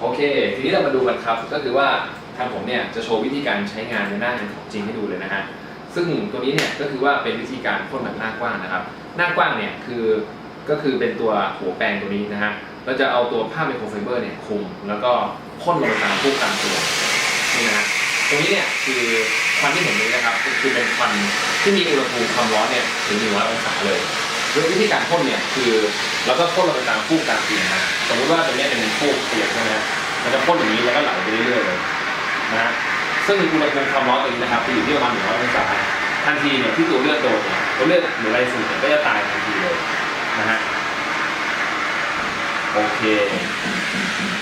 โอเค ทีนี้เรามาดูกันครับ ก็คือว่าทางผมเนี่ยจะโชว์วิธีการใช้งานในหน้างานของจริงให้ดูเลยนะฮะ ซึ่งตัวนี้เนี่ยก็คือว่าเป็นวิธีการพ่นแบบหน้ากว้างนะครับ หน้ากว้างเนี่ยคือก็คือเป็นตัวหัวแปรงตัวนี้นะฮะ เราจะเอาตัวผ้าไมโครไฟเบอร์เนี่ยคลุม แล้วก็พ่นลงตามผู้ตามตัวนี่นะฮะ ตรงนี้เนี่ยคือควันที่เห็นนี้นะครับ คือเป็นควันที่มีอุณหภูมิความร้อนเนี่ยถึง100องศาเลย โดยวิธีการพ่นเนี่ยคือเราก็พ่นลงไปตามฟูกตามเตียงนะสมมติว่าตรงเนี้ยเป็นฟูกเตียงใช่ไหมฮะมันจะพ่นอย่างนี้แล้วก็ไหลไปเรื่อยๆเลยนะฮะซึ่งอุณหภูมิความร้อนตรงนี้นะครับจะอยู่ที่ประมาณ100อยองศาทันทีเนี่ยที่ตัวเลือดโดนเนี่ยตัวเลือดหรืออะไรฝุ่นเนี่ยก็จะตายทันทีเลยนะฮะโอเค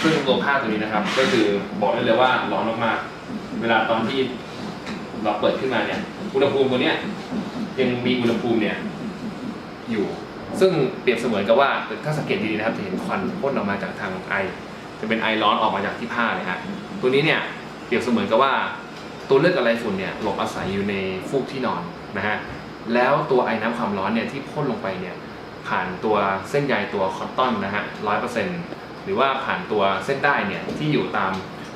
ซึ่งตัวผ้าตัวนี้นะครับ ก็คือบอกได้เลยว่าร้อนมากๆ เวลาตอนที่เราเปิดขึ้นมาเนี่ย อุณหภูมิตัวเนี้ยยังมีอุณหภูมิเนี่ย อยู่ ซึ่งเปรียบเสมือนกับว่าถ้าสังเกตดีๆนะครับจะเห็นควันพ่นออกมาจากทางไอ จะเป็นไอร้อนออกมาจากที่ผ้าเลยฮะตัวนี้เนี่ยเปรียบเสมือนกับว่าตัวเลือดกับไรฝุ่นเนี่ยหลบอาศัยอยู่ในฟูกที่นอนนะฮะแล้วตัวไอ้น้ำความร้อนเนี่ยที่พ่นลงไปเนี่ยผ่านตัวเส้นใยตัวคอตตอนนะฮะร้อยเปอร์เซ็นต์หรือว่าผ่านตัวเส้นได้เนี่ยที่อยู่ตาม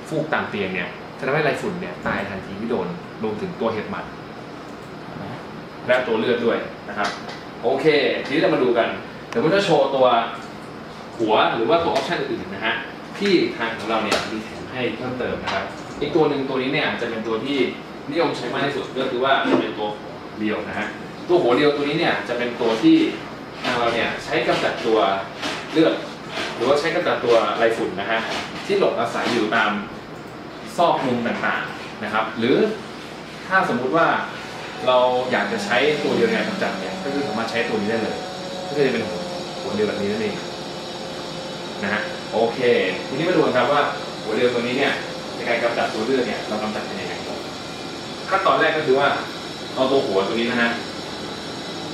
ฟูกตามเตียงเนี่ยจะทำให้ไรฝุ่นเนี่ยตายทันทีที่โดนรวมถึงตัวเห็บหมัดและตัวเลือดด้วยนะครับ โอเค ทีนี้เรามาดูกัน เดี๋ยวผมจะโชว์ตัวหัวหรือว่าตัวออปชันอื่นๆนะฮะ ที่ทางของเราเนี่ยมีแถมให้เพิ่มเติมนะครับ อีกตัวหนึ่งตัวนี้เนี่ยจะเป็นตัวที่นิยมใช้มากที่สุดก็คือว่าจะเป็นตัวเดียวนะฮะ ตัวหัวเดียวตัวนี้เนี่ยจะเป็นตัวที่ทางเราเนี่ยใช้กำจัดตัวเลือดหรือว่าใช้กำจัดตัวไรฝุ่นนะฮะที่หลบอาศัยอยู่ตามซอกมุมต่างๆนะครับ หรือถ้าสมมุติว่า เราอยากจะใช้ตัวเดียวในการกำจัดเนี่ยก็คือสามารถใช้ตัวนี้ได้เลย ก็คือจะเป็นหัวหัวเดียวแบบนี้นั่นเองนะฮะโอเคทีนี้มาดูกันครับว่าหัวเดียวตัวนี้เนี่ยในการกำจัดตัวเลือดเนี่ยเรากำจัดเป็นยังไงขั้นตอนแรกก็คือว่าเอาตัวหัวตัวนี้นะฮะ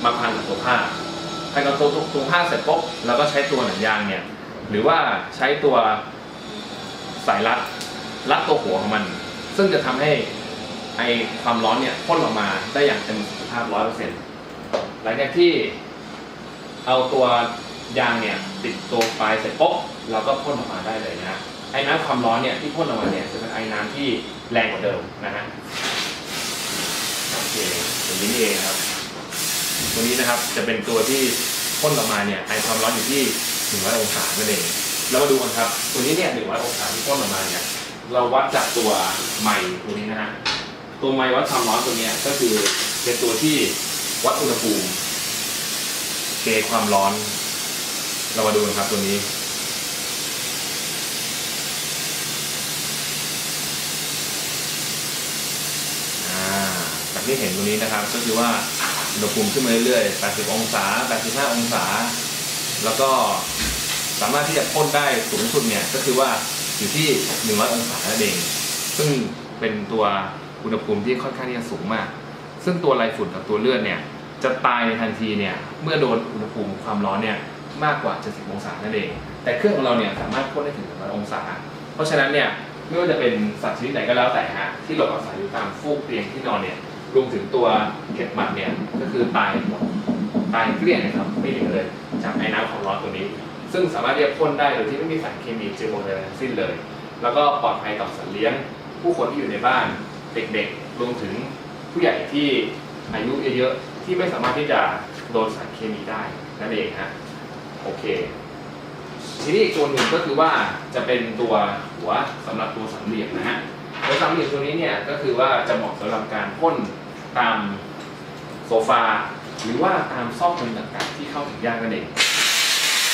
มาพันกับตัวผ้าภายในตัวตัวผ้าเสร็จปุ๊บเราก็ใช้ตัวหนังยางเนี่ยหรือว่าใช้ตัวสายรัดรัดตัวหัวของมัน ซึ่งจะทำให้ ไอความร้อนเนี่ยพ่นออกมาได้อย่างเต็มประสิทธิภาพร้อยเปอร์เซ็นต์หลังจากที่เอาตัวยางเนี่ยติดตัวปลายเสร็จปุ๊บเราก็พ่นออกมาได้เลยนะไอ้น้ำความร้อนเนี่ยที่พ่นออกมาเนี่ยจะเป็นไอ้น้ำที่แรงกว่าเดิมนะฮะโอเคอย่างนี้เองครับ ตัวนี้นะครับจะเป็นตัวที่พ่นออกมาเนี่ยไอความร้อนอยู่ที่100องศานั่นเองเรามาดูกันครับ ตัวนี้เนี่ย100องศาที่พ่นออกมาเนี่ยเราวัดจากตัวไมค์ตัวนี้นะฮะ ตัวไมค์วัดความร้อนตัวเนี้ยก็คือเป็นตัวที่วัดอุณหภูมิเกณฑ์ความร้อน เรามาดูกันครับตัวนี้ จากที่เห็นตรงนี้นะครับก็คือว่าอุณหภูมิขึ้นมาเรื่อยๆ 80 องศา 85 องศา แล้วก็สามารถที่จะพ่นได้สูงสุดเนี่ยก็คือว่าอยู่ที่ 100 องศานั่นเอง ซึ่งเป็นตัว อุณหภูมิที่ค่อนข้างที่จะสูงมาก ซึ่งตัวไรฝุ่นกับตัวเลือดเนี่ยจะตายในทันทีเนี่ยเมื่อโดนอุณหภูมิความร้อนเนี่ยมากกว่า 70 องศานั่นเอง แต่เครื่องของเราเนี่ยสามารถพ่นได้ถึง100องศา เพราะฉะนั้นเนี่ยไม่ว่าจะเป็นสัตว์ชนิดไหนก็แล้วแต่ฮะที่หลบอาศัยอยู่ตามฟูกเตียงที่นอนเนี่ยรวมถึงตัวเห็บหมัดเนี่ยก็คือตายหมดตายเกลี้ยงนะครับไม่เหลือเลยจากไอ้น้ำความร้อนตัวนี้ ซึ่งสามารถที่จะพ่นได้โดยที่ไม่มีสารเคมีเจือปนอะไรทั้งสิ้นเลย แล้วก็ปลอดภัยต่อสัตว์เลี้ยง ผู้คนที่อยู่ในบ้าน เด็กๆ รวมถึงผู้ใหญ่ที่อายุเยอะๆ ที่ไม่สามารถที่จะโดนสารเคมีได้นั่นเองฮะโอเค ทีนี้อีกตัวหนึ่งก็คือว่าจะเป็นตัวหัวสำหรับตัวสามเหลี่ยมนะฮะตัวสามเหลี่ยมตัวนี้เนี่ยก็คือว่าจะเหมาะสำหรับการพ่นตามโซฟา หรือว่าตามซอกมุมต่างๆ ที่เข้าถึงยากนั่นเอง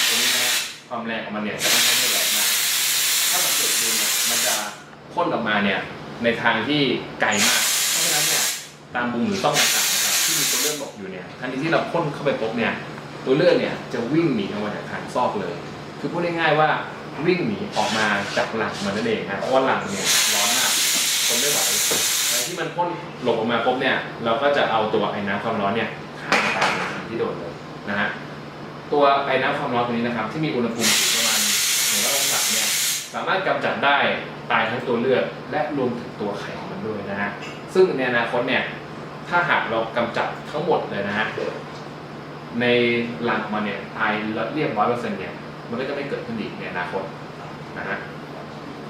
ตัวนี้นะความแรงของมันเนี่ยจะค่อนข้างแรงมากถ้าสังเกตดูเนี่ยมันจะพ่นออกมาเนี่ย ในทางที่ไกลมาก เพราะฉะนั้นเนี่ยตามมุมหรือต้องต่างๆนะครับที่มีตัวเลือดหลบอยู่เนี่ยทันทีที่เราพ่นเข้าไปปุ๊บเนี่ยตัวเลือดเนี่ยจะวิ่งหนีออกมาจากทางซอกเลย คือพูดง่ายๆว่าวิ่งหนีออกมาจากหลังมันนั่นเองนะเพราะว่าหลังเนี่ยร้อนมากทนไม่ไหวแต่ที่มันพ่นหลบออกมาปุ๊บเนี่ยเราก็จะเอาตัวไอ้น้ำความร้อนเนี่ยฆ่ามันตายในที่โดนเลยนะฮะตัวไอ้น้ำความร้อนตัวนี้นะครับที่มีอุณหภูมิประมาณหนึ่งร้อยองศาเนี่ย สามารถกำจัดได้ตายทั้งตัวเลือดและรวมถึงตัวไข่ของมันด้วยนะฮะซึ่งในอนาคตเนี่ยถ้าหากเรากำจัดทั้งหมดเลยนะฮะในหลังมันเนี่ยตายแล้วเรียบร้อยเปอร์เซ็นต์เนี่ยมันก็จะไม่เกิดขึ้นอีกในอนาคตนะฮะ